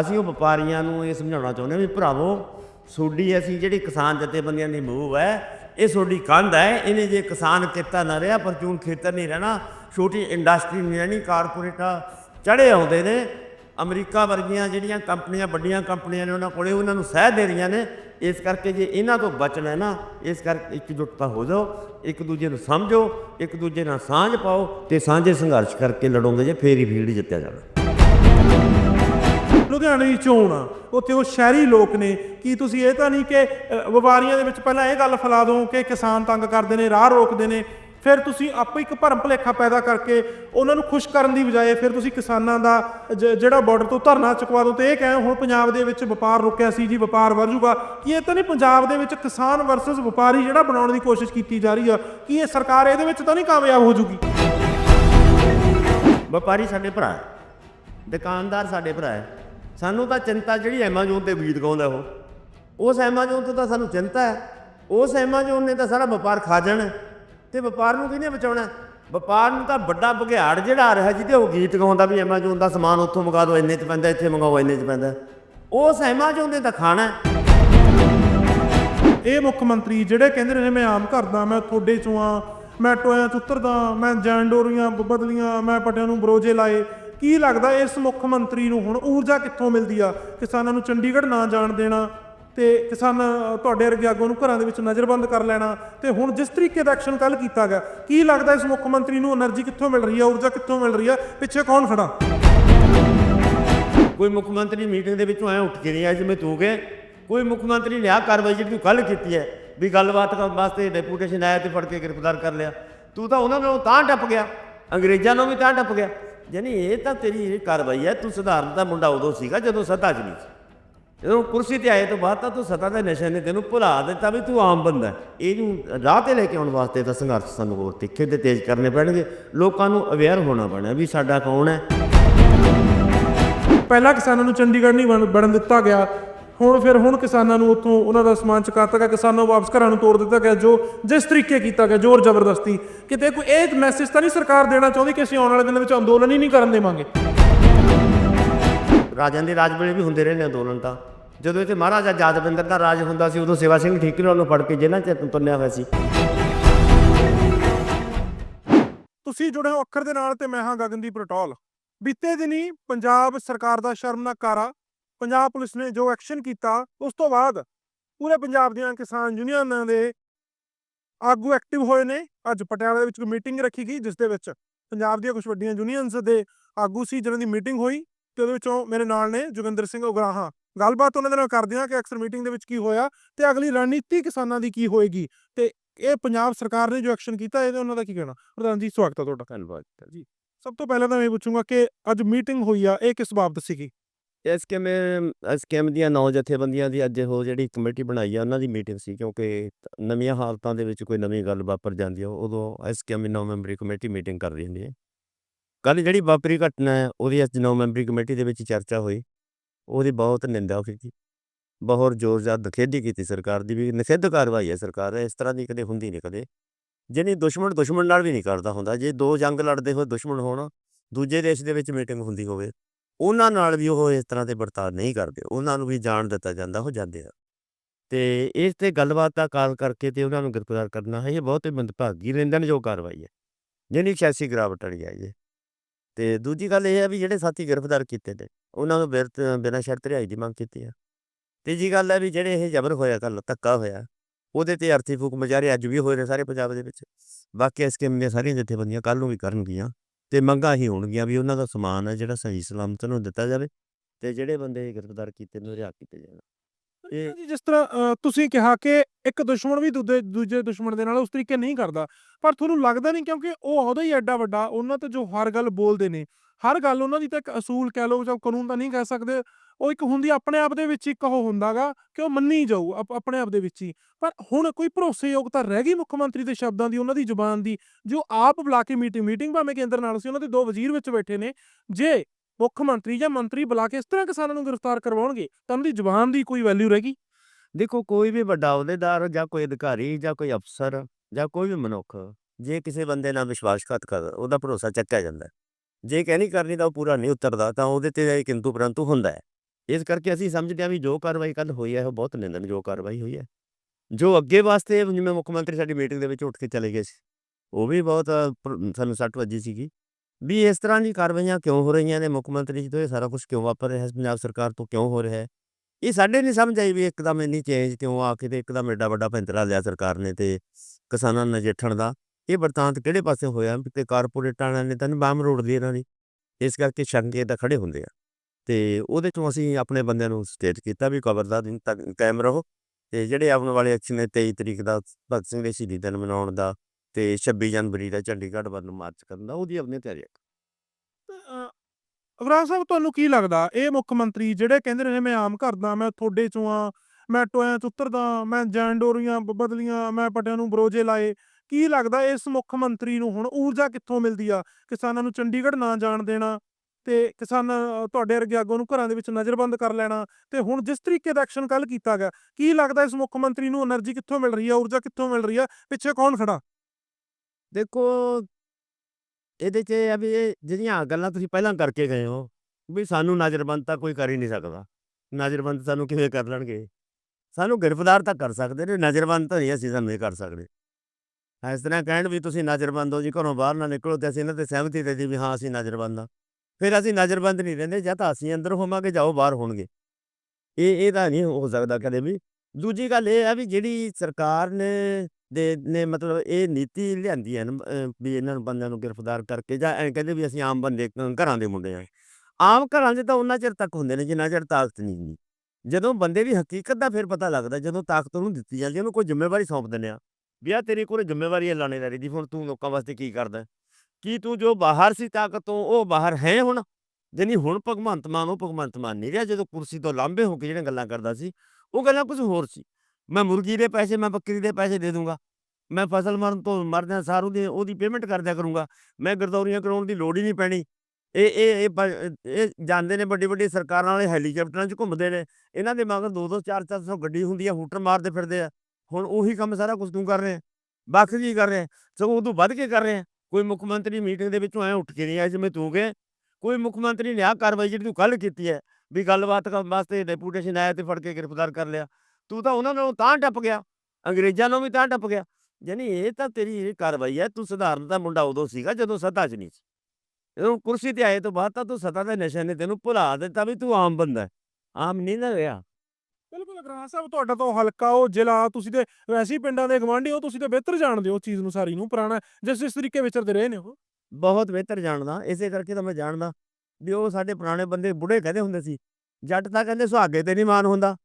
ਅਸੀਂ ਉਹ ਵਪਾਰੀਆਂ ਨੂੰ ਇਹ ਸਮਝਾਉਣਾ ਚਾਹੁੰਦੇ ਹਾਂ ਵੀ ਭਰਾਵੋ ਸੋਡੀ ਅਸੀਂ ਜਿਹੜੀ ਕਿਸਾਨ ਜਥੇਬੰਦੀਆਂ ਦੀ ਮੂਵ ਹੈ, ਇਹ ਸੋਡੀ ਕੰਧ ਹੈ, ਇਹਨੇ ਜੇ ਕਿਸਾਨ ਕਿੱਤਾ ਨਾ ਰਿਹਾ, ਪਰਚੂਨ ਖੇਤਰ ਨਹੀਂ ਰਹਿਣਾ, ਛੋਟੀ ਇੰਡਸਟਰੀ ਨਹੀਂ ਰਹਿਣੀ, ਕਾਰਪੋਰੇਟ ਚੜੇ ਆਉਂਦੇ ਨੇ, ਅਮਰੀਕਾ ਵਰਗੀਆਂ ਜਿਹੜੀਆਂ ਕੰਪਨੀਆਂ, ਵੱਡੀਆਂ ਕੰਪਨੀਆਂ ਨੇ ਉਹਨਾਂ ਕੋਲੇ, ਉਹਨਾਂ ਨੂੰ ਸਹਿ ਦੇ ਰਹੀਆਂ ਨੇ, ਇਸ ਕਰਕੇ ਜੇ ਇਹਨਾਂ ਤੋਂ ਬਚਣਾ ਹੈ ਨਾ, ਇਸ ਕਰਕੇ ਇਕਜੁੱਟਤਾ ਹੋ ਜਾਓ, ਇੱਕ ਦੂਜੇ ਨੂੰ ਸਮਝੋ, ਇੱਕ ਦੂਜੇ ਨਾਲ ਸਾਂਝ ਪਾਓ ਤੇ ਸਾਂਝੇ ਸੰਘਰਸ਼ ਕਰਕੇ ਲੜੋਗੇ ਜੇ ਫੇਰ ਹੀ ਫੀਲਡ ਜਿੱਤਿਆ ਜਾਣਾ ਲੁਧਿਆਣੇ ਦੀ ਚੋਣ ਆ। ਉੱਥੇ ਉਹ ਸ਼ਹਿਰੀ ਲੋਕ ਨੇ। ਕੀ ਤੁਸੀਂ ਇਹ ਤਾਂ ਨਹੀਂ ਕਿ ਵਪਾਰੀਆਂ ਦੇ ਵਿੱਚ ਪਹਿਲਾਂ ਇਹ ਗੱਲ ਫੈਲਾ ਦਿਓ ਕਿ ਕਿਸਾਨ ਤੰਗ ਕਰਦੇ ਨੇ, ਰਾਹ ਰੋਕਦੇ ਨੇ। ਫਿਰ ਤੁਸੀਂ ਆਪੇ ਇੱਕ ਭਰਮ ਭੁਲੇਖਾ ਪੈਦਾ ਕਰਕੇ ਉਹਨਾਂ ਨੂੰ ਖੁਸ਼ ਕਰਨ ਦੀ ਬਜਾਏ ਫਿਰ ਤੁਸੀਂ ਕਿਸਾਨਾਂ ਦਾ ਜ- ਜਿਹੜਾ ਬਾਰਡਰ ਤੋਂ ਧਰਨਾ ਚੁਕਵਾ ਦਿਓ ਤੇ ਇਹ ਕਹੇ, ਹੁਣ ਪੰਜਾਬ ਦੇ ਵਿੱਚ ਵਪਾਰ ਰੁਕਿਆ ਸੀ ਜੀ, ਵਪਾਰ ਵਧ ਜੂਗਾ ਕੀ ਇਹ ਤਾਂ ਨਹੀਂ ਪੰਜਾਬ ਦੇ ਵਿੱਚ ਕਿਸਾਨ ਵਰਸਸ ਵਪਾਰੀ ਜਿਹੜਾ ਬਣਾਉਣ ਦੀ ਕੋਸ਼ਿਸ਼ ਕੀਤੀ ਜਾ ਰਹੀ ਆ? ਕੀ ਇਹ ਸਰਕਾਰ ਇਹਦੇ ਵਿੱਚ ਤਾਂ ਨਹੀਂ ਕਾਮਯਾਬ ਹੋ ਜੂਗੀ? ਵਪਾਰੀ ਸਾਡੇ ਭਰਾ ਦੁਕਾਨਦਾਰ ਸਾਡੇ ਭਰਾ ਹੈ। ਸਾਨੂੰ ਤਾਂ ਚਿੰਤਾ ਜਿਹੜੀ ਐਮਾਜ਼ੋਨ ਤੇ ਗੀਤ ਗਾਉਂਦਾ ਉਹ। ਉਸ ਐਮਾਜ਼ੋਨ ਤੋਂ ਤਾਂ ਸਾਨੂੰ ਚਿੰਤਾ ਹੈ। ਉਸ ਐਮਾਜ਼ੋਨ ਨੇ ਤਾਂ ਸਾਰਾ ਵਪਾਰ ਖਾ ਜਾਣਾ ਤੇ ਵਪਾਰ ਨੂੰ ਕਿਹਨੇ ਬਚਾਉਣਾ ਵਪਾਰ ਨੂੰ ਤਾਂ ਵੱਡਾ ਬਘਿਆੜ ਜਿਹੜਾ ਆ ਰਿਹਾ ਜਿਹਦੇ ਉਹ ਗੀਤ ਗਾਉਂਦਾ ਵੀ ਐਮਾਜ਼ੋਨ ਦਾ ਸਮਾਨ ਉੱਥੋਂ ਮੰਗਾ ਦਿਓ, ਇੰਨੇ 'ਚ ਪੈਂਦਾ, ਇੱਥੇ ਮੰਗਾਓ, ਇੰਨੇ 'ਚ ਪੈਂਦਾ। ਉਸ ਐਮਾਜ਼ੋਨ ਨੇ ਤਾਂ ਖਾਣਾ ਇਹ ਮੁੱਖ ਮੰਤਰੀ ਜਿਹੜੇ ਕਹਿੰਦੇ ਨੇ, ਮੈਂ ਆਮ ਕਰਦਾ ਮੈਂ ਤੁਹਾਡੇ ਚੋਂ ਆ, ਮੈਂ ਟੋਇਆਂ ਚ ਉਤਰਦਾ, ਮੈਂ ਜੈਂਡੋਰੀਆਂ ਬ- ਬਦਲੀਆਂ ਮੈਂ ਪਟਿਆਂ ਨੂੰ ਬਰੋਜੇ ਲਾਏ ਕੀ ਲੱਗਦਾ ਇਸ ਮੁੱਖ ਮੰਤਰੀ ਨੂੰ ਹੁਣ ਊਰਜਾ ਕਿੱਥੋਂ ਮਿਲਦੀ ਆ? ਕਿਸਾਨਾਂ ਨੂੰ ਚੰਡੀਗੜ੍ਹ ਨਾ ਜਾਣ ਦੇਣਾ ਤੇ ਕਿਸਾਨ ਤੁਹਾਡੇ ਵਰਗੇ ਆਗੂ ਨੂੰ ਘਰਾਂ ਦੇ ਵਿੱਚ ਨਜ਼ਰਬੰਦ ਕਰ ਲੈਣਾ ਤੇ ਹੁਣ ਜਿਸ ਤਰੀਕੇ ਦਾ ਐਕਸ਼ਨ ਕੱਲ ਕੀਤਾ ਗਿਆ, ਕੀ ਲੱਗਦਾ ਇਸ ਮੁੱਖ ਮੰਤਰੀ ਨੂੰ એનર્ਜੀ ਕਿੱਥੋਂ ਮਿਲ ਰਹੀ ਆ, ਊਰਜਾ ਕਿੱਥੋਂ ਮਿਲ ਰਹੀ ਆ? ਪਿੱਛੇ ਕੌਣ ਖੜਾ? ਕੋਈ ਮੁੱਖ ਮੰਤਰੀ ਮੀਟਿੰਗ ਦੇ ਵਿੱਚੋਂ ਐ ਉੱਠ ਕੇ ਨਹੀਂ ਅੱਜ ਜਿਵੇਂ ਤੂੰ ਗਏ ਕੋਈ ਮੁੱਖ ਮੰਤਰੀ ਨੇ ਆ ਕਾਰਵਾਈ ਜਿਹੜੀ ਕੱਲ ਕੀਤੀ ਹੈ, ਵੀ ਗੱਲਬਾਤ ਕਰਨ ਵਾਸਤੇ ਡੈਪੂਟੇਸ਼ਨ ਆਇਆ ਤੇ ਫੜ ਕੇ ਗ੍ਰਿਫਤਾਰ ਕਰ ਲਿਆ। ਤੂੰ ਤਾਂ ਉਹਨਾਂ ਨੂੰ ਤਾਂ ਟੱਪ ਗਿਆ, ਅੰਗਰੇਜ਼ਾਂ ਨੂੰ ਵੀ ਤਾਂ ਟੱਪ ਗਿਆ। ਯਾਨੀ ਇਹ ਤਾਂ ਤੇਰੀ ਕਾਰਵਾਈ ਹੈ, ਤੂੰ ਸਧਾਰਨ ਦਾ ਮੁੰਡਾ ਉਦੋਂ ਸੀਗਾ ਜਦੋਂ ਸੱਤਾ 'ਚ ਨਹੀਂ ਸੀ। ਜਦੋਂ ਕੁਰਸੀ ਤੇ ਆਏ ਤੋਂ ਬਾਅਦ ਤਾਂ ਤੂੰ ਸੱਤਾ ਦੇ ਨਸ਼ੇ ਨੇ ਤੈਨੂੰ ਭੁਲਾ ਦਿੱਤਾ ਵੀ ਤੂੰ ਆਮ ਬੰਦਾ ਇਹਨੂੰ ਰਾਹ ਤੇ ਲੈ ਕੇ ਆਉਣ ਵਾਸਤੇ ਤਾਂ ਸੰਘਰਸ਼ ਸਾਨੂੰ ਹੋਰ ਤਿੱਖੇ ਤੇ ਤੇਜ਼ ਕਰਨੇ ਪੈਣਗੇ। ਲੋਕਾਂ ਨੂੰ ਅਵੇਅਰ ਹੋਣਾ ਪੈਣਾ ਵੀ ਸਾਡਾ ਕੌਣ ਹੈ। ਪਹਿਲਾਂ ਕਿਸਾਨਾਂ ਨੂੰ ਚੰਡੀਗੜ੍ਹ ਨਹੀਂ ਬਣ- ਵੜਨ ਦਿੱਤਾ ਗਿਆ। ਹੁਣ ਫਿਰ ਹੁਣ ਕਿਸਾਨਾਂ ਨੂੰ ਉੱਥੋਂ ਉਹਨਾਂ ਦਾ ਸਮਾਨ ਚੁਕਾਤਾ ਗਿਆ ਕਿਸਾਨਾਂ ਨੂੰ ਵਾਪਸ ਘਰਾਂ ਨੂੰ ਤੋੜ ਦਿੱਤਾ ਗਿਆ ਜੋ ਜਿਸ ਤਰੀਕੇ ਕੀਤਾ ਗਿਆ ਜ਼ੋਰ ਜ਼ਬਰਦਸਤੀ। ਕਿਤੇ ਕੋਈ ਇਹ ਮੈਸੇਜ ਤਾਂ ਨਹੀਂ ਸਰਕਾਰ ਦੇਣਾ ਚਾਹੁੰਦੀ ਕਿ ਅਸੀਂ ਆਉਣ ਵਾਲੇ ਦਿਨਾਂ ਵਿੱਚ ਅੰਦੋਲਨ ਹੀ ਨਹੀਂ ਕਰਨ ਦੇਵਾਂਗੇ? ਰਾਜਾਂ ਦੇ ਰਾਜ ਵੇਲੇ ਵੀ ਹੁੰਦੇ ਰਹੇ ਨੇ ਅੰਦੋਲਨ ਤਾਂ। ਜਦੋਂ ਇੱਥੇ ਮਹਾਰਾਜਾ ਜਾਦਵਿੰਦਰ ਦਾ ਰਾਜ ਹੁੰਦਾ ਸੀ ਉਦੋਂ ਸੇਵਾ ਸਿੰਘ ਠੀਕਰੀ ਨੂੰ ਫੜ ਕੇ ਜੇਲ੍ਹਾਂ 'ਚ ਤੁੰਨਿਆ ਹੋਇਆ ਸੀ। ਤੁਸੀਂ ਜੁੜੇ ਹੋ ਅੱਖਰ ਦੇ ਨਾਲ ਤੇ ਮੈਂ ਹਾਂ ਗਗਨਦੀਪ ਰਟੌਲ। ਬੀਤੇ ਦਿਨੀ ਪੰਜਾਬ ਸਰਕਾਰ ਦਾ ਸ਼ਰਮਨਾਕ ਕਾਰਾ ਪੰਜਾਬ ਪੁਲਿਸ ਨੇ ਜੋ ਐਕਸ਼ਨ ਕੀਤਾ ਉਸ ਤੋਂ ਬਾਅਦ ਪੂਰੇ ਪੰਜਾਬ ਦੀਆਂ ਕਿਸਾਨ ਯੂਨੀਅਨਾਂ ਦੇ ਆਗੂ ਐਕਟਿਵ ਹੋਏ ਨੇ। ਅੱਜ ਪਟਿਆਲਾ ਦੇ ਵਿੱਚ ਇੱਕ ਮੀਟਿੰਗ ਰੱਖੀ ਗਈ ਜਿਸ ਦੇ ਵਿੱਚ ਪੰਜਾਬ ਦੀਆਂ ਕੁਝ ਵੱਡੀਆਂ ਯੂਨੀਅਨਸ ਦੇ ਆਗੂ ਸੀ ਜਿਨ੍ਹਾਂ ਦੀ ਮੀਟਿੰਗ ਹੋਈ ਤੇ ਉਹਦੇ ਵਿੱਚੋਂ ਮੇਰੇ ਨਾਲ ਨੇ ਜੋਗਿੰਦਰ ਸਿੰਘ ਉਗਰਾਹਾਂ। ਗੱਲਬਾਤ ਉਹਨਾਂ ਦੇ ਨਾਲ ਕਰਦੇ ਹਾਂ ਕਿ ਅਕਸਰ ਮੀਟਿੰਗ ਦੇ ਵਿੱਚ ਕੀ ਹੋਇਆ ਤੇ ਅਗਲੀ ਰਣਨੀਤੀ ਕਿਸਾਨਾਂ ਦੀ ਕੀ ਹੋਏਗੀ ਤੇ ਇਹ ਪੰਜਾਬ ਸਰਕਾਰ ਨੇ ਜੋ ਐਕਸ਼ਨ ਕੀਤਾ ਇਹਦੇ ਉਹਨਾਂ ਦਾ ਕੀ ਕਹਿਣਾ? ਪ੍ਰਧਾਨ ਜੀ ਸਵਾਗਤ ਹੈ ਤੁਹਾਡਾ। ਧੰਨਵਾਦ ਜੀ। ਸਭ ਤੋਂ ਪਹਿਲਾਂ ਤਾਂ ਮੈਂ ਪੁੱਛੂੰਗਾ ਕਿ ਅੱਜ ਮੀਟਿੰਗ ਹੋਈ ਆ ਇਹ ਕਿਸ ਬਾਬਤ ਸੀਗੀ? ਇਸ ਕਿਵੇਂ ਇਸ ਕਿਵੇਂ ਦੀਆਂ ਨੌ ਜਥੇਬੰਦੀਆਂ ਦੀ ਅੱਜ ਉਹ ਜਿਹੜੀ ਕਮੇਟੀ ਬਣਾਈ ਆ, ਉਹਨਾਂ ਦੀ ਮੀਟਿੰਗ ਸੀ, ਕਿਉਂਕਿ ਨਵੀਆਂ ਹਾਲਤਾਂ ਦੇ ਵਿੱਚ ਕੋਈ ਨਵੀਂ ਗੱਲ ਵਾਪਰ ਜਾਂਦੀ ਆ, ਉਦੋਂ ਇਸ ਕਿਵੇਂ ਨੌ ਮੈਂਬਰੀ ਕਮੇਟੀ ਮੀਟਿੰਗ ਕਰ ਰਹੀ ਹੁੰਦੀ ਹੈ ਕੱਲ ਜਿਹੜੀ ਵਾਪਰੀ ਘਟਨਾ ਹੈ, ਉਹਦੀ ਅੱਜ ਨੌ ਮੈਂਬਰੀ ਕਮੇਟੀ ਦੇ ਵਿੱਚ ਚਰਚਾ ਹੋਈ, ਉਹਦੀ ਬਹੁਤ ਨਿੰਦਾ ਕੀਤੀ ਬਹੁਤ ਜ਼ੋਰਦਾਰ ਨਿਖੇਧੀ ਕੀਤੀ ਸਰਕਾਰ ਦੀ ਵੀ, ਨਿਖੇਧ ਕਾਰਵਾਈ ਹੈ ਸਰਕਾਰ, ਇਸ ਤਰ੍ਹਾਂ ਦੀ ਕਦੇ ਹੁੰਦੀ ਨਹੀਂ ਕਦੇ। ਜਿਹਨੀ ਦੁਸ਼ਮਣ ਦੁਸ਼ਮਣ ਨਾਲ ਵੀ ਨਹੀਂ ਕਰਦਾ ਹੁੰਦਾ, ਜੇ ਦੋ ਜੰਗ ਲੜਦੇ ਹੋਏ ਦੁਸ਼ਮਣ ਹੋਣ, ਦੂਜੇ ਦੇਸ਼ ਦੇ ਵਿੱਚ ਮੀਟਿੰਗ ਹੁੰਦੀ ਹੋਵੇ ਉਹਨਾਂ ਨਾਲ ਵੀ ਉਹ ਇਸ ਤਰ੍ਹਾਂ ਦੇ ਵਰਤਾਅ ਨਹੀਂ ਕਰਦੇ। ਉਹਨਾਂ ਨੂੰ ਵੀ ਜਾਣ ਦਿੱਤਾ ਜਾਂਦਾ, ਉਹ ਜਾਂਦੇ ਆ। ਤੇ ਇਸ ਤੇ ਗੱਲਬਾਤ ਦਾ ਕਾਲ ਕਰਕੇ ਤੇ ਉਹਨਾਂ ਨੂੰ ਗ੍ਰਿਫਤਾਰ ਕਰਨਾ ਹੈ ਇਹ ਬਹੁਤ ਹੀ ਮੰਦਭਾਗੀ ਜੋ ਕਾਰਵਾਈ ਹੈ। ਜਿਹਨੀ ਸਿਆਸੀ ਗਿਰਾਵਟ ਵਾਲੀ ਹੈ ਇਹ। ਤੇ ਦੂਜੀ ਗੱਲ ਇਹ ਹੈ ਵੀ ਜਿਹੜੇ ਸਾਥੀ ਗ੍ਰਿਫਤਾਰ ਕੀਤੇ ਨੇ, ਉਹਨਾਂ ਨੂੰ ਬਿਰਤ, ਬਿਨਾਂ ਸ਼ਰਤ ਰਿਹਾਈ ਦੀ ਮੰਗ ਕੀਤੀ ਹੈ ਤੀਜੀ ਗੱਲ ਹੈ ਵੀ ਜਿਹੜੇ ਇਹ ਜ਼ਬਰ ਹੋਇਆ ਕੱਲ ਧੱਕਾ ਹੋਇਆ, ਉਹਦੇ ਤੇ ਅਰਥੀ ਫੂਕ ਮਜਾਰੇ ਅੱਜ ਵੀ ਹੋਏ ਨੇ ਸਾਰੇ ਪੰਜਾਬ ਦੇ ਵਿੱਚ। ਬਾਕੀ ਇਸ ਕਿਸਮ ਦੀਆਂ ਸਾਰੀਆਂ ਜਥੇਬੰਦੀਆਂ ਕੱਲ ਨੂੰ ਵੀ ਕਰਨਗੀਆਂ। ਤੇ ਮੰਗਾਂ ਹੀ ਹੋਣਗੀਆਂ ਵੀ ਉਹਨਾਂ ਦਾ ਸਮਾਨ ਹੈ ਜਿਹੜਾ ਸਹੀ ਸਲਾਮਤ ਨੂੰ ਦਿੱਤਾ ਜਾਵੇ ਤੇ ਜਿਹੜੇ ਬੰਦੇ ਗ੍ਰਿਫਤਾਰ ਕੀਤੇ ਨੂੰ ਰਿਹਾ ਕੀਤੇ ਜਾਣ। ਇਹ- ਜੀ ਜਿਸ ਤਰ੍ਹਾਂ ਤੁਸੀਂ ਕਿਹਾ ਕਿ ਇੱਕ ਦੁਸ਼ਮਣ ਵੀ ਦੂਜੇ ਦੂਜੇ ਦੁਸ਼ਮਣ ਦੇ ਨਾਲ ਉਸ ਤਰੀਕੇ ਨਹੀਂ ਕਰਦਾ ਪਰ ਤੁਹਾਨੂੰ ਲੱਗਦਾ ਨਹੀਂ ਕਿਉਂਕਿ ਉਹ ਉਹਦਾ ਹੀ ਐਡਾ ਵੱਡਾ ਉਹਨਾਂ ਤੇ ਜੋ ਹਰ ਗੱਲ ਬੋਲਦੇ ਨੇ ਹਰ ਗੱਲ ਉਹਨਾਂ ਦੀ ਤਾਂ ਇੱਕ ਅਸੂਲ ਕਹਿ ਲਓ, ਜਾਂ ਕਾਨੂੰਨ ਤਾਂ ਨਹੀਂ ਕਹਿ ਸਕਦੇ। ਉਹ ਇੱਕ ਹੁੰਦੀ ਆਪਣੇ ਆਪ ਦੇ ਵਿੱਚ ਇੱਕ ਉਹ ਹੁੰਦਾਗਾ ਕਿ ਉਹ ਮੰਨੀ ਜਾਊ, ਆਪ- ਆਪਣੇ ਆਪ ਦੇ ਵਿੱਚ ਹੀ। ਪਰ ਹੁਣ ਕੋਈ ਭਰੋਸੇਯੋਗਤਾ ਰਹਿ ਗਈ ਮੁੱਖ ਮੰਤਰੀ ਦੇ ਸ਼ਬਦਾਂ ਦੀ, ਉਹਨਾਂ ਦੀ ਜ਼ੁਬਾਨ ਦੀ, ਜੋ ਆਪ ਬੁਲਾ ਕੇ ਮੀਟਿੰਗ ਮੀਟਿੰਗ ਭਾਵੇਂ ਕੇਂਦਰ ਨਾਲ ਸੀ, ਉਹਨਾਂ ਦੇ ਦੋ ਵਜ਼ੀਰ ਵਿੱਚ ਬੈਠੇ ਨੇ। ਜੇ ਮੁੱਖ ਮੰਤਰੀ ਜਾਂ ਮੰਤਰੀ ਬੁਲਾ ਕੇ ਇਸ ਤਰ੍ਹਾਂ ਕਿਸਾਨਾਂ ਨੂੰ ਗ੍ਰਿਫਤਾਰ ਕਰਵਾਉਣਗੇ, ਤਾਂ ਉਹਨਾਂ ਦੀ ਜ਼ੁਬਾਨ ਦੀ ਕੋਈ ਵੈਲਿਊ ਰਹੇਗੀ ਦੇਖੋ, ਕੋਈ ਵੀ ਵੱਡਾ ਅਹੁਦੇਦਾਰ, ਜਾਂ ਕੋਈ ਅਧਿਕਾਰੀ, ਜਾਂ ਕੋਈ ਅਫਸਰ, ਜਾਂ ਕੋਈ ਵੀ ਮਨੁੱਖ, ਜੇ ਕਿਸੇ ਬੰਦੇ ਨਾਲ ਵਿਸ਼ਵਾਸਘਾਤ ਕਰ, ਉਹਦਾ ਭਰੋਸਾ ਚੱਕਿਆ ਜਾਂਦਾ। ਜੇ ਕਹਿਣੀ ਕਰਨੀ ਤਾਂ ਉਹ ਪੂਰਾ ਨਹੀਂ ਉਤਰਦਾ, ਤਾਂ ਉਹਦੇ ਤੇ ਇਹ ਕਿੰਤੂ ਪਰੰਤੂ ਹੁੰਦਾ ਹੈ। ਇਸ ਕਰਕੇ ਅਸੀਂ ਸਮਝਦੇ ਹਾਂ ਵੀ ਜੋ ਕਾਰਵਾਈ ਕੱਲ੍ਹ ਹੋਈ ਹੈ, ਉਹ ਬਹੁਤ ਨਿੰਦਣਯੋਗ ਕਾਰਵਾਈ ਹੋਈ ਹੈ। ਜੋ ਅੱਗੇ ਵਾਸਤੇ ਜਿਵੇਂ ਮੁੱਖ ਮੰਤਰੀ ਸਾਡੀ ਮੀਟਿੰਗ ਦੇ ਵਿੱਚ ਉੱਠ ਕੇ ਚਲੇ ਗਏ ਸੀ, ਉਹ ਵੀ ਬਹੁਤ ਸਾਨੂੰ ਸੱਟ ਵੱਜੀ ਸੀਗੀ। ਵੀ ਇਸ ਤਰ੍ਹਾਂ ਦੀ ਕਾਰਵਾਈਆਂ ਕਿਉਂ ਹੋ ਰਹੀਆਂ ਨੇ ਮੁੱਖ ਮੰਤਰੀ ਜੀ ਤੋਂ, ਇਹ ਸਾਰਾ ਕੁਝ ਕਿਉਂ ਵਾਪਰ ਰਿਹਾ ਹੈ? ਪੰਜਾਬ ਸਰਕਾਰ ਤੋਂ ਕਿਉਂ ਹੋ ਰਿਹਾ ਹੈ? ਇਹ ਸਾਡੇ ਨਹੀਂ ਸਮਝ ਆਈ ਵੀ ਇੱਕਦਮ ਇੰਨੀ ਚੇਂਜ ਕਿਉਂ ਆ ਕੇ ਤੇ ਇੱਕਦਮ ਐਡਾ ਵੱਡਾ ਪੈਂਤਰਾ ਲਿਆ ਸਰਕਾਰ ਨੇ ਤੇ ਕਿਸਾਨਾਂ ਨਾਲ ਨਜਿੱਠਣ ਦਾ। ਇਹ ਵਰਤਾਂਤ ਕਿਹੜੇ ਪਾਸੇ ਹੋਇਆ? ਵੀ ਤੇ ਕਾਰਪੋਰੇਟਾਂ ਨੇ ਤਾਂ ਬਾਮ ਰੋੜਦੀ ਇਹਨਾਂ ਦੀ? ਇਸ ਕਰਕੇ ਸ਼ੰਕੇ ਤਾਂ ਖੜੇ ਹੁੰਦੇ ਆ। ਤੇ ਉਹਦੇ ਚੋਂ ਅਸੀਂ ਆਪਣੇ ਬੰਦਿਆਂ ਨੂੰ ਸਟੇਟ ਕੀਤਾ ਵੀ ਖਬਰਦਾਰ ਦਿਨ ਤੱਕ ਕਾਇਮ ਰਹੋ। ਤੇ ਜਿਹੜੇ ਆਉਣ ਵਾਲੇ ਐਕਸ਼ਨ ਨੇ 23 ਤਰੀਕ ਦਾ, ਭਗਤ ਸਿੰਘ ਦੇ ਸ਼ਹੀਦੀ ਦਿਨ ਮਨਾਉਣ ਦਾ ਤੇ 26 ਜਨਵਰੀ ਦਾ ਚੰਡੀਗੜ੍ਹ ਵੱਲ ਮਾਰਚ ਕਰਨ ਦਾ, ਉਹਦੀ ਆਪਣੀ ਤਿਆਰੀ ਹੈ ਅਵਰਾਜ ਸਾਹਿਬ, ਤੁਹਾਨੂੰ ਕੀ ਲੱਗਦਾ? ਇਹ ਮੁੱਖ ਮੰਤਰੀ ਜਿਹੜੇ ਕਹਿੰਦੇ ਨੇ, ਮੈਂ ਆਮ ਕਰਦਾ ਮੈਂ ਤੁਹਾਡੇ ਚੋਂ ਆ, ਮੈਂ ਟੋਇਆਂ ਚ ਉਤਰਦਾ, ਮੈਂ ਜੈਂਡੋਰੀਆਂ ਬ- ਬਦਲੀਆਂ ਮੈਂ ਪਟਿਆਂ ਨੂੰ ਬਰੋਜੇ ਲਾਏ ਕੀ ਲੱਗਦਾ ਇਸ ਮੁੱਖ ਮੰਤਰੀ ਨੂੰ ਹੁਣ ਊਰਜਾ ਕਿੱਥੋਂ ਮਿਲਦੀ ਆ? ਕਿਸਾਨਾਂ ਨੂੰ ਚੰਡੀਗੜ੍ਹ ਨਾ ਜਾਣ ਦੇਣਾ ਤੇ ਕਿਸਾਨ ਤੁਹਾਡੇ ਵਰਗੇ ਆਗੂ ਨੂੰ ਘਰਾਂ ਦੇ ਵਿੱਚ ਨਜ਼ਰਬੰਦ ਕਰ ਲੈਣਾ ਤੇ ਹੁਣ ਜਿਸ ਤਰੀਕੇ ਦਾ ਐਕਸ਼ਨ ਕੱਲ ਕੀਤਾ ਗਿਆ, ਕੀ ਲੱਗਦਾ ਇਸ ਮੁੱਖ ਮੰਤਰੀ ਨੂੰ એનર્ਜੀ ਕਿੱਥੋਂ ਮਿਲ ਰਹੀ ਆ, ਊਰਜਾ ਕਿੱਥੋਂ ਮਿਲ ਰਹੀ ਆ, ਪਿੱਛੇ ਕੌਣ ਖੜਾ? ਦੇਖੋ, ਇਹਦੇ 'ਚ ਆ ਵੀ ਇਹ ਜਿਹੜੀਆਂ ਗੱਲਾਂ ਤੁਸੀਂ ਪਹਿਲਾਂ ਕਰਕੇ ਗਏ ਹੋ ਵੀ ਸਾਨੂੰ ਨਜ਼ਰਬੰਦ ਤਾਂ ਕੋਈ ਕਰ ਹੀ ਨਹੀਂ ਸਕਦਾ। ਨਜ਼ਰਬੰਦ ਸਾਨੂੰ ਕਿਵੇਂ ਕਰ ਲੈਣਗੇ? ਸਾਨੂੰ ਗ੍ਰਿਫਤਾਰ ਤਾਂ ਕਰ ਸਕਦੇ ਨੇ, ਨਜ਼ਰਬੰਦ ਤਾਂ ਨਹੀਂ ਅਸੀਂ ਸਾਨੂੰ ਇਹ ਕਰ ਸਕਦੇ। ਇਸ ਤਰ੍ਹਾਂ ਕਹਿਣ ਵੀ ਤੁਸੀਂ ਨਜ਼ਰਬੰਦ ਹੋ ਜੀ, ਘਰੋਂ ਬਾਹਰ ਨਾ ਨਿਕਲੋ ਤੇ ਅਸੀਂ ਇਹਨਾਂ ਤੇ ਸਹਿਮਤੀ ਦੇ ਦੀ ਵੀ ਹਾਂ, ਅਸੀਂ ਨਜ਼ਰਬੰਦ ਆ ਫਿਰ ਅਸੀਂ ਨਜ਼ਰਬੰਦ ਨਹੀਂ ਰਹਿੰਦੇ, ਜਾਂ ਤਾਂ ਅਸੀਂ ਅੰਦਰ ਹੋਵਾਂਗੇ ਜਾਂ ਉਹ ਬਾਹਰ ਹੋਣਗੇ। ਇਹ ਇਹ ਤਾਂ ਨਹੀਂ ਹੋ ਸਕਦਾ ਕਦੇ ਵੀ। ਦੂਜੀ ਗੱਲ ਇਹ ਆ ਵੀ ਜਿਹੜੀ ਸਰਕਾਰ ਨੇ, ਦੇ, ਨੇ ਮਤਲਬ ਇਹ ਨੀਤੀ ਲਿਆਂਦੀ ਹੈ ਨਾ ਵੀ ਇਹਨਾਂ ਨੂੰ ਬੰਦਿਆਂ ਨੂੰ ਗ੍ਰਿਫਤਾਰ ਕਰਕੇ, ਜਾਂ ਐਂ ਕਹਿੰਦੇ ਵੀ ਅਸੀਂ ਆਮ ਬੰਦੇ ਘਰਾਂ ਦੇ ਮੁੰਡੇ ਆ ਆਮ ਘਰਾਂ 'ਚ ਤਾਂ ਉਹਨਾਂ ਚਿਰ ਤੱਕ ਹੁੰਦੇ ਨੇ ਜਿੰਨਾ ਚਿਰ ਤਾਕਤ ਨਹੀਂ ਹੁੰਦੀ। ਜਦੋਂ ਬੰਦੇ ਦੀ ਹਕੀਕਤ ਦਾ ਫਿਰ ਪਤਾ ਲੱਗਦਾ, ਜਦੋਂ ਤਾਕਤ ਉਹਨੂੰ ਦਿੱਤੀ ਜਾਂਦੀ, ਉਹਨੂੰ ਕੋਈ ਜ਼ਿੰਮੇਵਾਰੀ ਸੌਂਪ ਦਿੰਦੇ ਆ। ਵੀ ਆ ਤੇਰੀ ਕੋਲ ਜ਼ਿੰਮੇਵਾਰੀ ਹੈ ਲਾਣੇਦਾਰੀ ਦੀ, ਹੁਣ ਤੂੰ ਲੋਕਾਂ ਵਾਸਤੇ ਕੀ ਕਰਦਾ ਕੀ ਤੂੰ ਜੋ ਬਾਹਰ ਸੀ ਤਾਕਤ ਤੋਂ, ਉਹ ਬਾਹਰ ਹੈ ਹੁਣ? ਜਾਣੀ ਹੁਣ ਭਗਵੰਤ ਮਾਨ, ਉਹ ਭਗਵੰਤ ਮਾਨ ਨਹੀਂ ਰਿਹਾ ਜਦੋਂ ਕੁਰਸੀ ਤੋਂ ਲਾਂਭੇ ਹੋ ਕੇ ਜਿਹੜੀਆਂ ਗੱਲਾਂ ਕਰਦਾ ਸੀ, ਉਹ ਗੱਲਾਂ ਕੁਝ ਹੋਰ ਸੀ। ਮੈਂ ਮੁਰਗੀ ਦੇ ਪੈਸੇ, ਮੈਂ ਬੱਕਰੀ ਦੇ ਪੈਸੇ ਦੇ ਦੂੰਗਾ। ਮੈਂ ਫਸਲ ਮਰਨ ਤੋਂ ਮਰਦਿਆਂ ਸਾਰੂ ਉਹਦੀ ਉਹਦੀ ਪੇਮੈਂਟ ਕਰ ਦਿਆ ਕਰੂੰਗਾ। ਮੈਂ ਗਰਦੌਰੀਆਂ ਕਰਾਉਣ ਦੀ ਲੋੜ ਹੀ ਨਹੀਂ ਪੈਣੀ। ਇਹ ਇਹ ਇਹ ਇਹ ਜਾਂਦੇ ਨੇ ਵੱਡੀ ਵੱਡੀ ਸਰਕਾਰਾਂ ਵਾਲੇ ਹੈਲੀਕਾਪਟਰਾਂ 'ਚ ਘੁੰਮਦੇ ਨੇ। ਇਹਨਾਂ ਦੇ ਮਗਰ 2-2 4-400 ਗੱਡੀ ਹੁੰਦੀ ਆ, ਹੂਟਰ ਮਾਰਦੇ ਫਿਰਦੇ ਆ। ਹੁਣ ਉਹੀ ਕੰਮ ਸਾਰਾ ਕੁਝ ਤੂੰ ਕਰ ਰਿਹਾ। ਵੱਖ ਕੀ ਕਰ ਰਿਹਾ? ਸਗੋਂ ਉਦੋਂ ਵੱਧ ਕੇ ਕਰ ਰਿਹਾ। ਕੋਈ ਮੁੱਖ ਮੰਤਰੀ ਮੀਟਿੰਗ ਦੇ ਵਿੱਚੋਂ ਐ ਉੱਠ ਕੇ ਨਹੀਂ ਆਇਆ ਜਿਵੇਂ ਤੂੰ ਗਏ ਕੋਈ ਮੁੱਖ ਮੰਤਰੀ ਨੇ ਆਹ ਕਾਰਵਾਈ ਜਿਹੜੀ ਤੂੰ ਕੱਲ ਕੀਤੀ ਹੈ, ਵੀ ਗੱਲਬਾਤ ਕਰਨ ਵਾਸਤੇ ਡੈਪੂਟੇਸ਼ਨ ਆਇਆ ਤੇ ਫੜ ਕੇ ਗ੍ਰਿਫਤਾਰ ਕਰ ਲਿਆ। ਤੂੰ ਤਾਂ ਉਹਨਾਂ ਨਾਲੋਂ ਤਾਂ ਟੱਪ ਗਿਆ। ਅੰਗਰੇਜ਼ਾਂ ਨੂੰ ਵੀ ਤਾਂ ਟੱਪ ਗਿਆ। ਯਾਨੀ ਇਹ ਤਾਂ ਤੇਰੀ ਇਹ ਕਾਰਵਾਈ ਹੈ, ਤੂੰ ਸਧਾਰਨ ਦਾ ਮੁੰਡਾ ਉਦੋਂ ਸੀਗਾ ਜਦੋਂ ਸੱਤਾ 'ਚ ਨਹੀਂ ਸੀ। ਜਦੋਂ ਕੁਰਸੀ ਤੇ ਆਏ ਤੋਂ ਬਾਅਦ ਤਾਂ ਤੂੰ ਸੱਤਾ ਦੇ ਨਸ਼ੇ ਨੇ ਤੈਨੂੰ ਭੁਲਾ ਦਿੱਤਾ ਵੀ ਤੂੰ ਆਮ ਬੰਦਾ ਆਮ ਨਹੀਂ ਨਾ ਰਿਹਾ। ਅਗਰਾਹ ਸਾਹਿਬ ਤੁਹਾਡਾ ਤਾਂ ਉਹ ਹਲਕਾ ਉਹ ਜ਼ਿਲ੍ਹਾ ਤੁਸੀਂ ਤੇ ਵੈਸੇ ਪਿੰਡਾਂ ਦੇ ਗਵਾਂਢੀ ਹੋ ਤੁਸੀਂ ਤੇ ਬਿਹਤਰ ਜਾਣਦੇ ਹੋ ਚੀਜ਼ ਨੂੰ ਸਾਰੀ ਨੂੰ ਪੁਰਾਣਾ ਜਿਸ ਜਿਸ ਤਰੀਕੇ ਵਿਚਰਦੇ ਰਹੇ ਨੇ ਉਹ। ਬਹੁਤ ਬਿਹਤਰ ਜਾਣਦਾ ਇਸੇ ਕਰਕੇ ਤਾਂ ਮੈਂ ਜਾਣਦਾ ਵੀ ਉਹ ਸਾਡੇ ਪੁਰਾਣੇ ਬੰਦੇ ਬੁੜੇ ਕਹਿੰਦੇ ਹੁੰਦੇ ਸੀ ਜੱਟ ਤਾਂ ਕਹਿੰਦੇ ਸੁਹਾਗੇ ਤੇ ਨਹੀਂ ਮਾਨ ਹੁੰਦਾ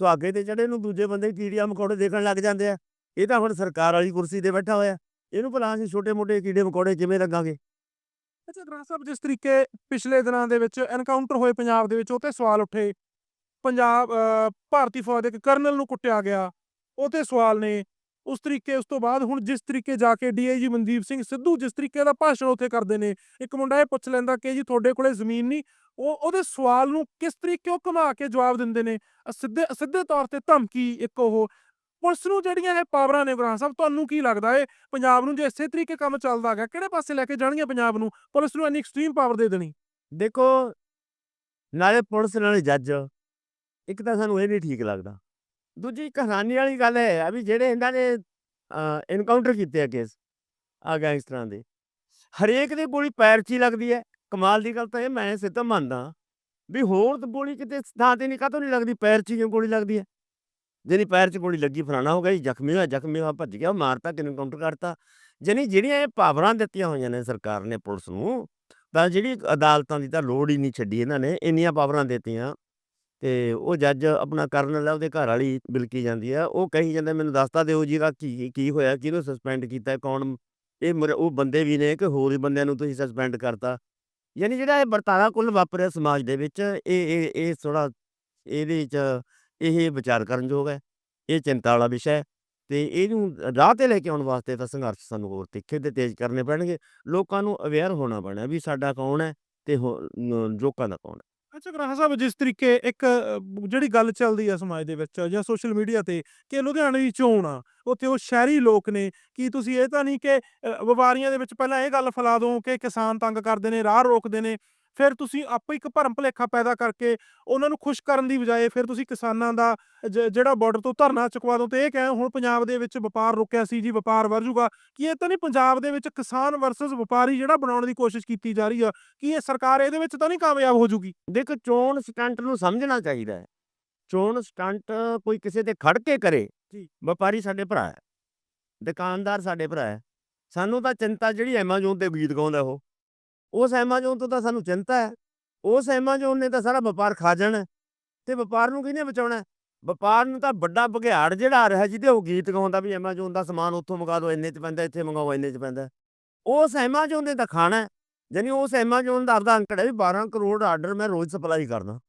ਸੁਹਾਗੇ ਤੇ ਚੜੇ ਨੂੰ ਦੂਜੇ ਬੰਦੇ ਕੀੜੀਆਂ ਮਕੌੜੇ ਦੇਖਣ ਲੱਗ ਜਾਂਦੇ ਆ ਇਹ ਤਾਂ ਹੁਣ ਸਰਕਾਰ ਵਾਲੀ ਕੁਰਸੀ ਤੇ ਬੈਠਾ ਹੋਇਆ ਇਹਨੂੰ ਭਲਾ ਅਸੀਂ ਛੋਟੇ ਮੋਟੇ ਕੀੜੇ ਮਕੌੜੇ ਕਿਵੇਂ ਲੱਗਾਂਗੇ ਅੱਛਾ ਅਗਰਾਹ ਸਾਹਿਬ ਜਿਸ ਤਰੀਕੇ ਪਿਛਲੇ ਦਿਨਾਂ ਦੇ ਵਿੱਚ ਐਨਕਾਊਂਟਰ ਹੋਏ ਪੰਜਾਬ ਦੇ ਵਿੱਚ ਉਹ ਤੇ ਸਵਾਲ ਉੱਠੇ। ਪੰਜਾਬ ਅ, ਭਾਰਤੀ ਫੌਜ ਦੇ ਇੱਕ ਕਰਨਲ ਨੂੰ ਕੁੱਟਿਆ ਗਿਆ। ਉਹ ਤੇ ਸਵਾਲ ਨੇ। ਉਸ ਤਰੀਕੇ ਉਸ ਤੋਂ ਬਾਅਦ ਹੁਣ ਜਿਸ ਤਰੀਕੇ ਜਾ ਕੇ ਡੀਆਈਜੀ ਮਨਦੀਪ ਸਿੰਘ ਸਿੱਧੂ ਜਿਸ ਤਰੀਕੇ ਦਾ ਭਾਸ਼ਣ ਉੱਥੇ ਕਰਦੇ ਨੇ ਇੱਕ ਮੁੰਡਾ ਇਹ ਪੁੱਛ ਲੈਂਦਾ ਕਿ ਜੀ ਤੁਹਾਡੇ ਕੋਲੇ ਜ਼ਮੀਨ ਨਹੀਂ। ਉਹ ਉਹਦੇ ਸਵਾਲ ਨੂੰ ਕਿਸ ਤਰੀਕੇ ਉਹ ਘੁਮਾ ਕੇ ਜਵਾਬ ਦਿੰਦੇ ਨੇ। ਸਿੱਧੇ ਸਿੱਧੇ ਤੌਰ ਤੇ ਧਮਕੀ ਇੱਕ ਉਹ। ਪੁਲਿਸ ਨੂੰ ਜਿਹੜੀਆਂ ਇਹ ਪਾਵਰਾਂ ਨੇ ਗੁਰਾਂ ਸਾਹਿਬ ਤੁਹਾਨੂੰ ਕੀ ਲੱਗਦਾ ਏ? ਪੰਜਾਬ ਨੂੰ ਜੇ ਇਸੇ ਤਰੀਕੇ ਕੰਮ ਚੱਲਦਾ ਹੈਗਾ ਕਿਹੜੇ ਪਾਸੇ ਲੈ ਕੇ ਜਾਣਗੀਆਂ ਪੰਜਾਬ ਨੂੰ? ਪੁਲਿਸ ਨੂੰ ਇੰਨੀ ਐਕਸਟ੍ਰੀਮ ਪਾਵਰ ਦੇ ਦੇਣੀ। ਦੇਖੋ ਨਾਲੇ ਪੁਲਿਸ ਨਾਲੇ ਜੱਜ। ਇੱਕ ਤਾਂ ਸਾਨੂੰ ਇਹ ਨਹੀਂ ਠੀਕ ਲੱਗਦਾ। ਦੂਜੀ ਇੱਕ ਹੈਰਾਨੀ ਵਾਲੀ ਗੱਲ ਇਹ ਹੈ ਵੀ ਜਿਹੜੇ ਇਹਨਾਂ ਨੇ ਇਨਕਾਊਂਟਰ ਕੀਤੇ ਆ ਕੇਸ ਆ ਗੈਂਗਸਟਰਾਂ ਦੇ, ਹਰੇਕ ਦੇ ਗੋਲੀ ਪੈਰ 'ਚ ਹੀ ਲੱਗਦੀ ਹੈ। ਕਮਾਲ ਦੀ ਗੱਲ ਤਾਂ ਇਹ, ਮੈਂ ਸਿੱਧਾ ਮੰਨਦਾ ਵੀ ਹੋਰ ਤਾਂ ਗੋਲੀ ਕਿਤੇ ਥਾਂ ਤੇ ਨਹੀਂ, ਕਾਹਤੋਂ ਨਹੀਂ ਲੱਗਦੀ? ਪੈਰ 'ਚ ਹੀ ਕਿਉਂ ਗੋਲੀ ਲੱਗਦੀ ਹੈ? ਜਿਹਨੀ ਪੈਰ 'ਚ ਗੋਲੀ ਲੱਗੀ, ਫਲਾਣਾ ਹੋ ਗਿਆ ਜੀ, ਜ਼ਖਮੀ ਹੋਇਆ ਜ਼ਖਮੀ ਹੋਇਆ, ਭੱਜ ਗਿਆ ਉਹ ਮਾਰਤਾ ਕਿ ਐਨਕਾਊਂਟਰ ਕਰਤਾ? ਜਾਣੀ ਜਿਹੜੀਆਂ ਇਹ ਪਾਵਰਾਂ ਦਿੱਤੀਆਂ ਹੋਈਆਂ ਨੇ ਸਰਕਾਰ ਨੇ ਪੁਲਿਸ ਨੂੰ, ਤਾਂ ਜਿਹੜੀ ਅਦਾਲਤਾਂ ਦੀ ਤਾਂ ਲੋੜ ਹੀ ਨਹੀਂ ਛੱਡੀ ਇਹਨਾਂ ਨੇ, ਇੰਨੀਆਂ ਪਾਵਰਾਂ ਦਿੱਤੀਆਂ। ਤੇ ਉਹ ਜੱਜ ਆਪਣਾ ਕਰਨ ਲੈ ਉਹਦੇ ਘਰ ਵਾਲੀ ਬਿਲਕੀ ਜਾਂਦੀ ਆ। ਉਹ ਕਹੀ ਜਾਂਦਾ, ਮੈਨੂੰ ਦੱਸਤਾ ਦਿਓ ਜੀ ਦਾ ਕੀ ਕੀ ਹੋਇਆ, ਕਿਹਨੂੰ ਸਸਪੈਂਡ ਕੀਤਾ, ਕੌਣ ਇਹ ਮੇਰੇ- ਉਹ ਬੰਦੇ ਵੀ ਨੇ ਕਿ ਹੋਰ ਹੀ ਬੰਦਿਆਂ ਨੂੰ ਤੁਸੀਂ ਸਸਪੈਂਡ ਕਰਤਾ? ਯਾਨੀ ਜਿਹੜਾ ਇਹ ਵਰਤਾਰਾ ਕੁੱਲ ਵਾਪਰਿਆ ਸਮਾਜ ਦੇ ਵਿੱਚ, ਇਹ ਇਹ ਇਹ ਥੋੜਾ ਇਹਦੇ ਚ ਇਹ ਵਿਚਾਰ ਕਰਨ ਯੋਗ ਹੈ। ਇਹ ਚਿੰਤਾ ਵਾਲਾ ਵਿਸ਼ਾ ਹੈ ਤੇ ਇਹਨੂੰ ਰਾਹ ਤੇ ਲੈ ਕੇ ਆਉਣ ਵਾਸਤੇ ਤਾਂ ਸੰਘਰਸ਼ ਸਾਨੂੰ ਹੋਰ ਤਿੱਖੇ ਤੇ ਤੇਜ਼ ਕਰਨੇ ਪੈਣਗੇ। ਲੋਕਾਂ ਨੂੰ ਅਵੇਅਰ ਹੋਣਾ ਪੈਣਾ ਵੀ ਸਾਡਾ ਕੌਣ ਹੈ ਤੇ ਹੋ- ਨ- ਲੋਕਾਂ ਦਾ ਕੌਣ ਹੈ। ਅੱਛਾ ਗ੍ਰਾਹ ਸਾਹਿਬ ਜਿਸ ਤਰੀਕੇ ਇੱਕ ਅ, ਜਿਹੜੀ ਗੱਲ ਚੱਲਦੀ ਆ ਸਮਾਜ ਦੇ ਵਿੱਚ ਜਾਂ ਸੋਸ਼ਲ ਮੀਡੀਆ ਤੇ ਕਿ ਲੁਧਿਆਣੇ ਦੀ ਚੋਣ ਆ ਉੱਥੇ ਉਹ ਸ਼ਹਿਰੀ ਲੋਕ ਨੇ ਕੀ ਤੁਸੀਂ ਇਹ ਤਾਂ ਨਹੀਂ ਕਿ ਅ, ਵਪਾਰੀਆਂ ਦੇ ਵਿੱਚ ਪਹਿਲਾਂ ਇਹ ਗੱਲ ਫੈਲਾ ਦੋ ਕਿ ਕਿਸਾਨ ਤੰਗ ਕਰਦੇ ਨੇ ਰਾਹ ਰੋਕਦੇ ਨੇ ਫਿਰ ਤੁਸੀਂ ਆਪੇ ਇੱਕ ਭਰਮ ਭੁਲੇਖਾ ਪੈਦਾ ਕਰਕੇ ਉਹਨਾਂ ਨੂੰ ਖੁਸ਼ ਕਰਨ ਦੀ ਬਜਾਏ ਫਿਰ ਤੁਸੀਂ ਕਿਸਾਨਾਂ ਦਾ ਜਿਹੜਾ ਬਾਰਡਰ ਤੋਂ ਧਰਨਾ ਚੁਕਵਾ ਦੋ ਤੇ ਇਹ ਕਹੇ ਹੁਣ ਪੰਜਾਬ ਦੇ ਵਿੱਚ ਵਪਾਰ ਰੁਕਿਆ ਸੀ ਜੀ ਵਪਾਰ ਵਧ ਜਾਊਗਾ ਕੀ ਇਹ ਤਾਂ ਨਹੀਂ ਪੰਜਾਬ ਦੇ ਵਿੱਚ ਕਿਸਾਨ ਵਰਸਸ ਵਪਾਰੀ ਜਿਹੜਾ ਬਣਾਉਣ ਦੀ ਕੋਸ਼ਿਸ਼ ਕੀਤੀ ਜਾ ਰਹੀ ਆ ਕੀ ਇਹ ਸਰਕਾਰ ਇਹਦੇ ਵਿੱਚ ਤਾਂ ਨਹੀਂ ਕਾਮਯਾਬ ਹੋ ਜੂਗੀ ਦੇਖੋ ਚੋਣ ਸਟੰਟ ਨੂੰ ਸਮਝਣਾ ਚਾਹੀਦਾ ਹੈ। ਚੋਣ ਸਟੰਟ ਕੋਈ ਕਿਸੇ ਤੇ ਖੜ ਕੇ ਕਰੇ ਜੀ। ਵਪਾਰੀ ਸਾਡੇ ਭਰਾ ਹੈ ਦੁਕਾਨਦਾਰ ਸਾਡੇ ਭਰਾ ਹੈ ਸਾਨੂੰ ਤਾਂ ਚਿੰਤਾ ਜਿਹੜੀ ਐਮਾਜ਼ੋਨ ਤੇ ਗੀਤ ਗਾਉਂਦਾ ਉਹ। ਉਸ ਐਮਾਜ਼ੋਨ ਤੋਂ ਤਾਂ ਸਾਨੂੰ ਚਿੰਤਾ ਹੈ। ਉਸ ਐਮਾਜ਼ੋਨ ਨੇ ਤਾਂ ਸਾਰਾ ਵਪਾਰ ਖਾ ਜਾਣਾ ਹੈ, ਤੇ ਵਪਾਰ ਨੂੰ ਕਿਹਨੇ ਬਚਾਉਣਾ ਵਪਾਰ ਨੂੰ ਤਾਂ ਵੱਡਾ ਬਘਿਆੜ ਜਿਹੜਾ ਆ ਰਿਹਾ ਜਿਹਦੇ ਉਹ ਗੀਤ ਗਾਉਂਦਾ ਵੀ ਐਮਾਜ਼ੋਨ ਦਾ ਸਮਾਨ ਉੱਥੋਂ ਮੰਗਾ ਲਓ ਇੰਨੇ ਚ ਪੈਂਦਾ ਇੱਥੇ ਮੰਗਾਓ ਇੰਨੇ ਚ ਪੈਂਦਾ। ਉਸ ਐਮਾਜ਼ੋਨ ਨੇ ਤਾਂ ਖਾਣਾ ਹੈ। ਜਾਣੀ ਉਸ ਐਮਾਜ਼ੋਨ ਦਾ ਆਪਦਾ ਅੰਕੜਾ ਵੀ 12 ਕਰੋੜ ਆਰਡਰ ਮੈਂ ਰੋਜ਼ ਸਪਲਾਈ ਕਰਦਾ।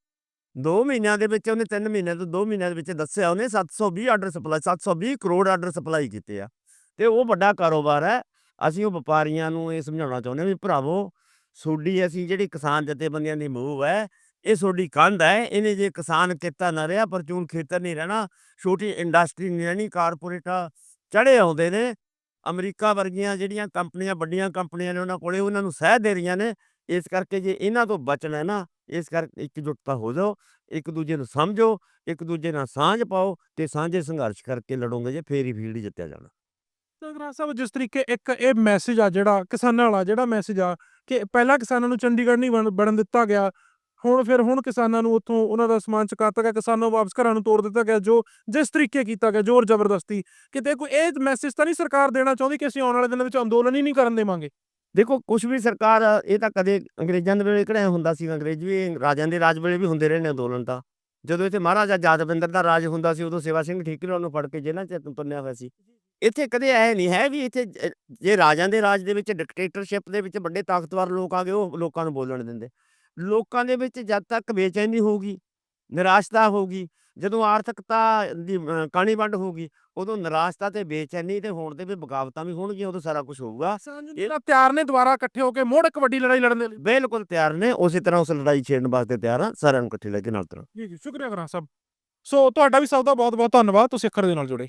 2 ਮਹੀਨਿਆਂ ਦੇ ਵਿੱਚ ਉਹਨੇ 3 ਮਹੀਨਿਆਂ ਤੋਂ 2 ਮਹੀਨਿਆਂ ਦੇ ਵਿੱਚ ਦੱਸਿਆ ਉਹਨੇ 720 order supply 720 crore order supply ਕੀਤੇ ਆ। ਤੇ ਉਹ ਵੱਡਾ ਕਾਰੋਬਾਰ ਹੈ। ਅਸੀਂ ਉਹ ਵਪਾਰੀਆਂ ਨੂੰ ਇਹ ਸਮਝਾਉਣਾ ਚਾਹੁੰਦੇ ਹਾਂ ਵੀ ਭਰਾਵੋ ਸੋਡੀ ਅਸੀਂ ਜਿਹੜੀ ਕਿਸਾਨ ਜਥੇਬੰਦੀਆਂ ਦੀ ਮੂਵ ਹੈ, ਇਹ ਸੋਡੀ ਕੰਧ ਹੈ, ਇਹਨੇ ਜੇ ਕਿਸਾਨ ਕਿੱਤਾ ਨਾ ਰਿਹਾ, ਪਰਚੂਨ ਖੇਤਰ ਨਹੀਂ ਰਹਿਣਾ, ਛੋਟੀ ਇੰਡਸਟਰੀ ਨਹੀਂ ਰਹਿਣੀ, ਕਾਰਪੋਰੇਟ ਚੜੇ ਆਉਂਦੇ ਨੇ, ਅਮਰੀਕਾ ਵਰਗੀਆਂ ਜਿਹੜੀਆਂ ਕੰਪਨੀਆਂ, ਵੱਡੀਆਂ ਕੰਪਨੀਆਂ ਨੇ ਉਹਨਾਂ ਕੋਲੇ, ਉਹਨਾਂ ਨੂੰ ਸਹਿ ਦੇ ਰਹੀਆਂ ਨੇ, ਇਸ ਕਰਕੇ ਜੇ ਇਹਨਾਂ ਤੋਂ ਬਚਣਾ ਹੈ ਨਾ, ਇਸ ਕਰਕੇ ਇਕਜੁੱਟਤਾ ਹੋ ਜਾਓ, ਇੱਕ ਦੂਜੇ ਨੂੰ ਸਮਝੋ, ਇੱਕ ਦੂਜੇ ਨਾਲ ਸਾਂਝ ਪਾਓ ਤੇ ਸਾਂਝੇ ਸੰਘਰਸ਼ ਕਰਕੇ ਲੜੋਗੇ ਜੇ ਫੇਰ ਹੀ ਫੀਲਡ ਜਿੱਤਿਆ ਜਾਣਾ। ਤਗਰਾ ਸਾਹਿਬ ਜਿਸ ਤਰੀਕੇ ਇੱਕ ਇਹ ਮੈਸੇਜ ਆ ਜਿਹੜਾ, ਕਿਸਾਨਾਂ ਵਾਲਾ ਜਿਹੜਾ ਮੈਸੇਜ ਆ ਕਿ ਪਹਿਲਾਂ ਕਿਸਾਨਾਂ ਨੂੰ ਚੰਡੀਗੜ੍ਹ ਨਹੀਂ ਬਣ- ਬਣਨ ਦਿੱਤਾ ਗਿਆ। ਹੁਣ ਫਿਰ ਹੁਣ ਕਿਸਾਨਾਂ ਨੂੰ ਉੱਥੋਂ ਉਹਨਾਂ ਦਾ ਸਮਾਨ ਚੁਕਾਤਾ ਗਿਆ, ਕਿਸਾਨਾਂ ਨੂੰ ਵਾਪਸ ਘਰਾਂ ਨੂੰ ਤੋੜ ਦਿੱਤਾ ਗਿਆ, ਜੋ ਜਿਸ ਤਰੀਕੇ ਕੀਤਾ ਗਿਆ, ਜ਼ੋਰ ਜ਼ਬਰਦਸਤੀ। ਕਿਤੇ ਕੋਈ ਇਹ ਮੈਸੇਜ ਤਾਂ ਨਹੀਂ ਸਰਕਾਰ ਦੇਣਾ ਚਾਹੁੰਦੀ ਕਿ ਅਸੀਂ ਆਉਣ ਵਾਲੇ ਦਿਨਾਂ ਵਿੱਚ ਅੰਦੋਲਨ ਹੀ ਨਹੀਂ ਕਰਨ ਦੇਵਾਂਗੇ? ਦੇਖੋ ਕੁਝ ਵੀ ਸਰਕਾਰ, ਇਹ ਤਾਂ ਕਦੇ ਅੰਗਰੇਜ਼ਾਂ ਦੇ ਵੇਲੇ ਕਿਹੜਾ ਹੁੰਦਾ ਸੀ, ਅੰਗਰੇਜ਼ ਵੀ ਰਾਜਾਂ ਦੇ ਰਾਜ ਵੇਲੇ ਵੀ ਹੁੰਦੇ ਰਹੇ ਨੇ ਅੰਦੋਲਨ ਤਾਂ। ਜਦੋਂ ਇੱਥੇ ਮਹਾਰਾਜਾ ਜਾਦਵਿੰਦਰ ਦਾ ਰਾਜ ਹੁੰਦਾ ਸੀ, ਉਦੋਂ ਸੇਵਾ ਸਿੰਘ ਠੀਕਰੀਵਾਲ ਨੂੰ ਫੜ ਕੇ ਜੇਲ੍ਹਾਂ 'ਚ ਤੁੰਨਿਆ ਹੋਇਆ ਸੀ। ਇੱਥੇ ਕਦੇ ਐ ਨਹੀਂ ਹੈ ਵੀ ਇੱਥੇ ਜ- ਜੇ ਰਾਜਾਂ ਦੇ ਰਾਜ ਦੇ ਵਿੱਚ ਡਿਕਟੇਟਰਸ਼ਿਪ ਦੇ ਵਿੱਚ ਵੱਡੇ ਤਾਕਤਵਰ ਲੋਕ ਆ ਗਏ ਉਹ ਲੋਕਾਂ ਨੂੰ ਬੋਲਣ ਦਿੰਦੇ। ਲੋਕਾਂ ਦੇ ਵਿੱਚ ਜਦ ਤੱਕ ਬੇਚੈਨੀ ਹੋਊਗੀ ਨਿਰਾਸ਼ਤਾ ਹੋਊਗੀ ਜਦੋਂ ਆਰਥਿਕਤਾ ਦੀ ਅ, ਕਾਣੀ ਵੰਡ ਹੋਊਗੀ ਉਦੋਂ ਨਿਰਾਸ਼ਤਾ ਤੇ ਬੇਚੈਨੀ ਤੇ ਹੋਣ ਦੇ ਵੀ ਬਗਾਵਤਾਂ ਵੀ ਹੋਣਗੀਆਂ ਉਦੋਂ ਸਾਰਾ ਕੁਝ ਹੋਊਗਾ। ਕਿਸਾਨ ਜਿਹੜਾ ਤਿਆਰ ਨੇ ਦੁਬਾਰਾ ਇਕੱਠੇ ਹੋ ਕੇ ਮੋੜ ਇੱਕ ਵੱਡੀ ਲੜਾਈ ਲੜਨ ਦੇ ਲਈ। ਬਿਲਕੁਲ ਤਿਆਰ ਨੇ ਉਸੇ ਤਰ੍ਹਾਂ ਉਸ ਲੜਾਈ ਛੇੜਨ ਵਾਸਤੇ ਤਿਆਰ ਆ ਸਾਰਿਆਂ ਨੂੰ ਇਕੱਠੇ ਲੈ ਕੇ ਨਾਲ ਤੁਰਨ ਜੀ ਜੀ ਸ਼ੁਕਰੀਆ ਕਰਾਂ ਸਾਹਿਬ ਸੋ ਤੁਹਾਡਾ ਵੀ ਸਭ ਦਾ ਬਹੁਤ ਬਹੁਤ ਧੰਨਵਾਦ ਤੁਸੀਂ ਅੱਖਰ ਦੇ ਨਾਲ ਜੁੜੇ।